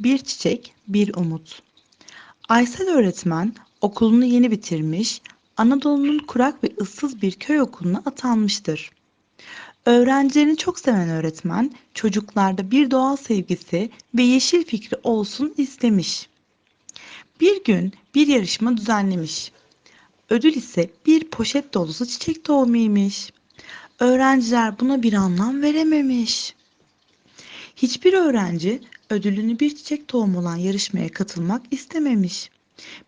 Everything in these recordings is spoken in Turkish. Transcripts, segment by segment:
Bir çiçek, bir umut. Aysel öğretmen okulunu yeni bitirmiş, Anadolu'nun kurak ve ıssız bir köy okuluna atanmıştır. Öğrencilerini çok seven öğretmen, çocuklarda bir doğal sevgisi ve yeşil fikri olsun istemiş. Bir gün bir yarışma düzenlemiş. Ödül ise bir poşet dolusu çiçek tohumuymuş. Öğrenciler buna bir anlam verememiş. Hiçbir öğrenci ödülünü bir çiçek tohumu olan yarışmaya katılmak istememiş.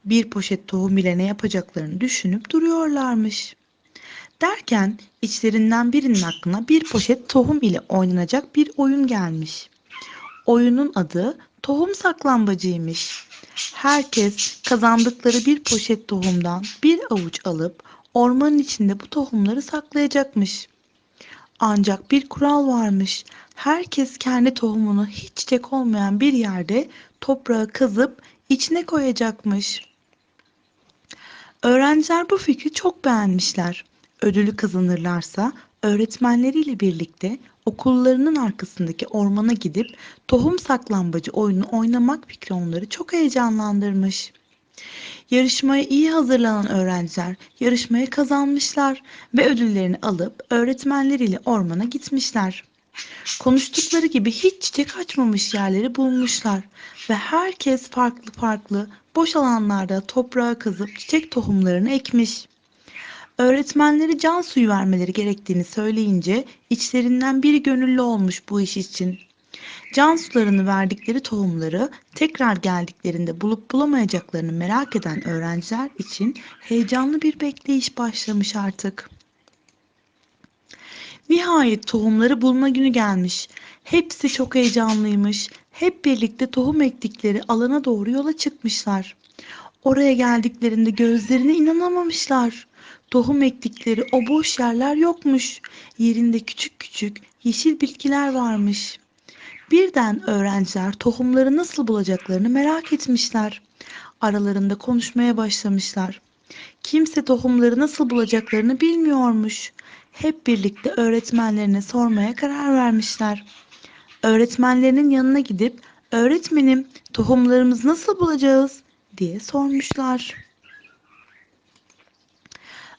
Bir poşet tohum ile ne yapacaklarını düşünüp duruyorlarmış. Derken içlerinden birinin aklına bir poşet tohum ile oynanacak bir oyun gelmiş. Oyunun adı tohum saklambacıymış. Herkes kazandıkları bir poşet tohumdan bir avuç alıp ormanın içinde bu tohumları saklayacakmış. Ancak bir kural varmış. Herkes kendi tohumunu hiç çiçek olmayan bir yerde toprağa kazıp içine koyacakmış. Öğrenciler bu fikri çok beğenmişler. Ödülü kazanırlarsa öğretmenleriyle birlikte okullarının arkasındaki ormana gidip tohum saklambacı oyunu oynamak fikri onları çok heyecanlandırmış. Yarışmaya iyi hazırlanan öğrenciler yarışmayı kazanmışlar ve ödüllerini alıp öğretmenleriyle ormana gitmişler. Konuştukları gibi hiç çiçek açmamış yerleri bulmuşlar ve herkes farklı farklı boş alanlarda toprağa kazıp çiçek tohumlarını ekmiş. Öğretmenleri can suyu vermeleri gerektiğini söyleyince içlerinden biri gönüllü olmuş bu iş için. Can sularını verdikleri tohumları tekrar geldiklerinde bulup bulamayacaklarını merak eden öğrenciler için heyecanlı bir bekleyiş başlamış artık. Nihayet tohumları bulma günü gelmiş. Hepsi çok heyecanlıymış. Hep birlikte tohum ektikleri alana doğru yola çıkmışlar. Oraya geldiklerinde gözlerine inanamamışlar. Tohum ektikleri o boş yerler yokmuş. Yerinde küçük küçük yeşil bitkiler varmış. Birden öğrenciler tohumları nasıl bulacaklarını merak etmişler. Aralarında konuşmaya başlamışlar. Kimse tohumları nasıl bulacaklarını bilmiyormuş. Hep birlikte öğretmenlerine sormaya karar vermişler. Öğretmenlerinin yanına gidip "Öğretmenim, tohumlarımızı nasıl bulacağız?" diye sormuşlar.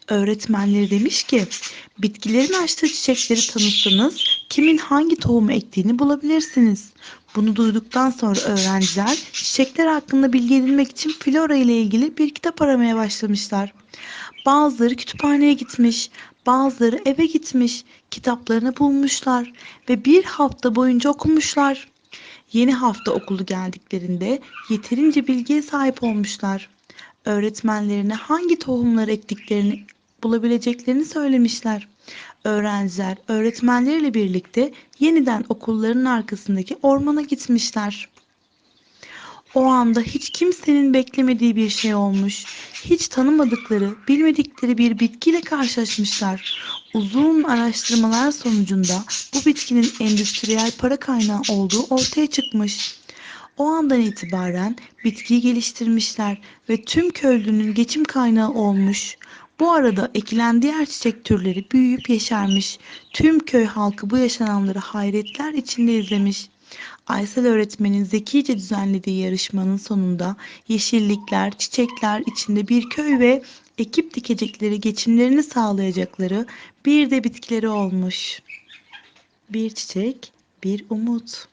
Öğretmenleri demiş ki, bitkilerin açtığı çiçekleri tanısanız kimin hangi tohumu ektiğini bulabilirsiniz. Bunu duyduktan sonra öğrenciler çiçekler hakkında bilgi edinmek için flora ile ilgili bir kitap aramaya başlamışlar. Bazıları kütüphaneye gitmiş, bazıları eve gitmiş, kitaplarını bulmuşlar ve bir hafta boyunca okumuşlar. Yeni hafta okulu geldiklerinde yeterince bilgiye sahip olmuşlar. Öğretmenlerine hangi tohumları ektiklerini bulabileceklerini söylemişler. Öğrenciler öğretmenleriyle birlikte yeniden okullarının arkasındaki ormana gitmişler. O anda hiç kimsenin beklemediği bir şey olmuş. Hiç tanımadıkları, bilmedikleri bir bitkiyle karşılaşmışlar. Uzun araştırmalar sonucunda bu bitkinin endüstriyel para kaynağı olduğu ortaya çıkmış. O andan itibaren bitkiyi geliştirmişler ve tüm köylünün geçim kaynağı olmuş. Bu arada ekilen diğer çiçek türleri büyüyüp yeşermiş. Tüm köy halkı bu yaşananları hayretler içinde izlemiş. Aysel öğretmenin zekice düzenlediği yarışmanın sonunda yeşillikler, çiçekler içinde bir köy ve ekip dikecekleri geçimlerini sağlayacakları bir de bitkileri olmuş. Bir çiçek, bir umut.